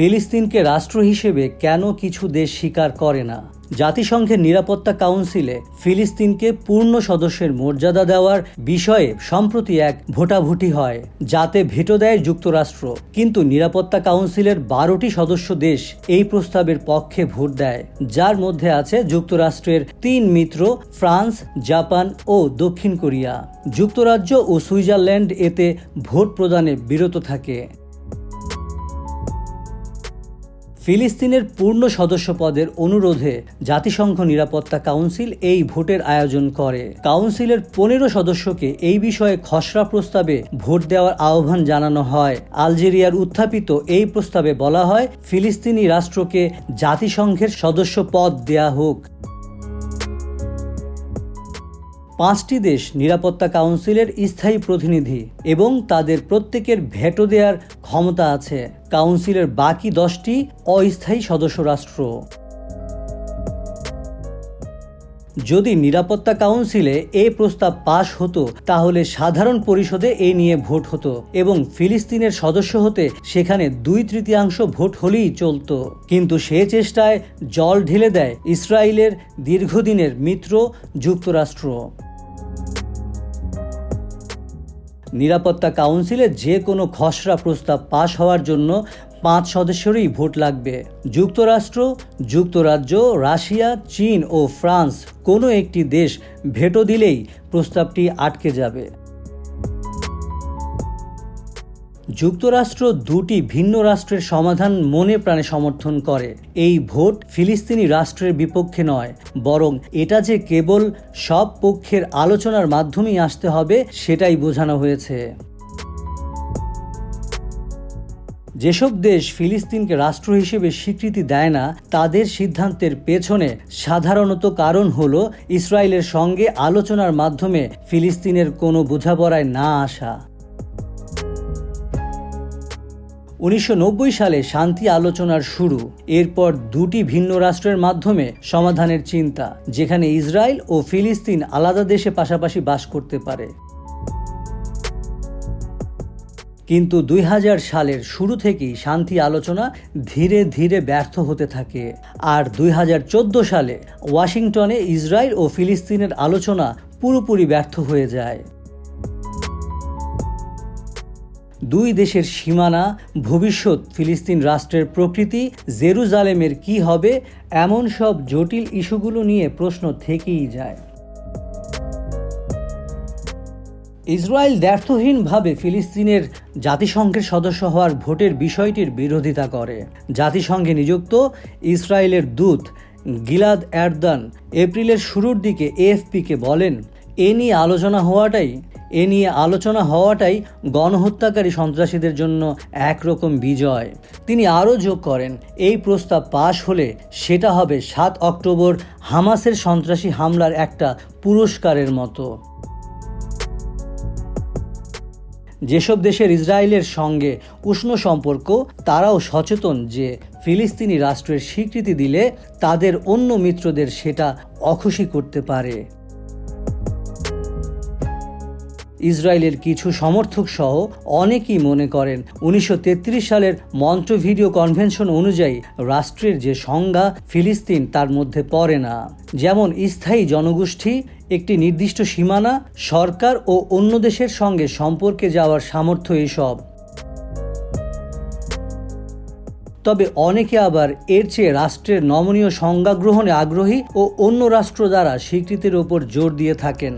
ফিলিস্তিনকে রাষ্ট্র হিসেবে কেন কিছু দেশ স্বীকার করে না? জাতিসংঘের নিরাপত্তা কাউন্সিলে ফিলিস্তিনকে পূর্ণ সদস্যের মর্যাদা দেওয়ার বিষয়ে সম্প্রতি এক ভোটাভুটি হয়, যাতে ভেটো দেয় যুক্তরাষ্ট্র। কিন্তু নিরাপত্তা কাউন্সিলের বারোটি সদস্য দেশ এই প্রস্তাবের পক্ষে ভোট দেয়। যার মধ্যে আছে যুক্তরাষ্ট্রের তিন মিত্র, ফ্রান্স, জাপান ও দক্ষিণ কোরিয়া। যুক্তরাজ্য ও সুইজারল্যান্ড এতে ভোট প্রদানে বিরত থাকে। ফিলিস্তিনের পূর্ণ সদস্য পদের অনুরোধে জাতিসংঘ নিরাপত্তা কাউন্সিল এই ভোটের আয়োজন করে। কাউন্সিলের পনেরো সদস্যকে এই বিষয়ে খসড়া প্রস্তাবে ভোট দেওয়ার আহ্বান জানানো হয়। আলজেরিয়ার উত্থাপিত এই প্রস্তাবে বলা হয়, ফিলিস্তিনি রাষ্ট্রকে জাতিসংঘের সদস্য পদ দেয়া হোক। পাঁচটি দেশ নিরাপত্তা কাউন্সিলের স্থায়ী প্রতিনিধি এবং তাদের প্রত্যেকের ভেটো দেওয়ার ক্ষমতা আছে। কাউন্সিলের বাকি দশটি অস্থায়ী সদস্য রাষ্ট্র। যদি নিরাপত্তা কাউন্সিলে এ প্রস্তাব পাশ হতো, তাহলে সাধারণ পরিষদে এ নিয়ে ভোট হতো এবং ফিলিস্তিনের সদস্য হতে সেখানে দুই তৃতীয়াংশ ভোট হলেই চলত। কিন্তু সে চেষ্টায় জল ঢেলে দেয় ইসরায়েলের দীর্ঘদিনের মিত্র যুক্তরাষ্ট্র। নিরাপত্তা কাউন্সিলে যে কোনো খসড়া প্রস্তাব পাশ হওয়ার জন্য পাঁচ সদস্যেরই ভোট লাগবে। যুক্তরাষ্ট্র, যুক্তরাজ্য, রাশিয়া, চীন ও ফ্রান্স কোনো একটি দেশ ভেটো দিলেই প্রস্তাবটি আটকে যাবে। যুক্তরাষ্ট্র দুটি ভিন্ন রাষ্ট্রের সমাধান মনে প্রাণে সমর্থন করে। এই ভোট ফিলিস্তিনি রাষ্ট্রের বিপক্ষে নয়, বরং এটা যে কেবল সব পক্ষের আলোচনার মাধ্যমেই আসতে হবে, সেটাই বোঝানো হয়েছে। যেসব দেশ ফিলিস্তিনকে রাষ্ট্র হিসেবে স্বীকৃতি দেয় না, তাদের সিদ্ধান্তের পেছনে সাধারণত কারণ হল ইসরায়েলের সঙ্গে আলোচনার মাধ্যমে ফিলিস্তিনের কোনো বোঝাপড়ায় না আসা। উনিশশো নব্বই সালে শান্তি আলোচনার শুরু। এরপর দুটি ভিন্ন রাষ্ট্রের মাধ্যমে সমাধানের চিন্তা, যেখানে ইসরায়েল ও ফিলিস্তিন আলাদা দেশে পাশাপাশি বাস করতে পারে। কিন্তু দুই হাজার সালের শুরু থেকেই শান্তি আলোচনা ধীরে ধীরে ব্যর্থ হতে থাকে। আর দুই হাজার চোদ্দ সালে ওয়াশিংটনে ইসরায়েল ও ফিলিস্তিনের আলোচনা পুরোপুরি ব্যর্থ হয়ে যায়। দুই দেশের সীমানা, ভবিষ্যৎ ফিলিস্তিন রাষ্ট্রের প্রকৃতি, জেরুজালেমের কি হবে, এমন সব জটিল ইস্যুগুলো নিয়ে প্রশ্ন থেকেই যায়। ইসরায়েল দ্ব্যর্থহীনভাবে ফিলিস্তিনের জাতিসংঘের সদস্য হওয়ার ভোটের বিষয়টির বিরোধিতা করে। জাতিসংঘে নিযুক্ত ইসরায়েলের দূত গিলাদ এরদান এপ্রিলের শুরুর দিকে এএফপিকে বলেন, এ নিয়ে আলোচনা হওয়াটাই এ নিয়ে আলোচনা হওয়াটাই গণহত্যাকারী সন্ত্রাসীদের জন্য একরকম বিজয়। তিনি আরও যোগ করেন, এই প্রস্তাব পাশ হলে সেটা হবে সাত অক্টোবর হামাসের সন্ত্রাসী হামলার একটা পুরস্কারের মতো। যেসব দেশের ইসরায়েলের সঙ্গে উষ্ণ সম্পর্ক, তারাও সচেতন যে ফিলিস্তিনি রাষ্ট্রের স্বীকৃতি দিলে তাদের অন্য মিত্রদের সেটা অখুশি করতে পারে। ইসরায়েলের কিছু সমর্থক সহ অনেকেই মনে করেন উনিশশো তেত্রিশ সালের মন্ত্র ভিডিও কনভেনশন অনুযায়ী রাষ্ট্রের যে সংজ্ঞা, ফিলিস্তিন তার মধ্যে পড়ে না। যেমন স্থায়ী জনগোষ্ঠী, একটি নির্দিষ্ট সীমানা, সরকার ও অন্য দেশের সঙ্গে সম্পর্কে যাওয়ার সামর্থ্য এসব। তবে অনেকে আবার এর চেয়ে রাষ্ট্রের নমনীয় সংজ্ঞা গ্রহণে আগ্রহী ও অন্য রাষ্ট্র দ্বারা স্বীকৃতির ওপর জোর দিয়ে থাকেন।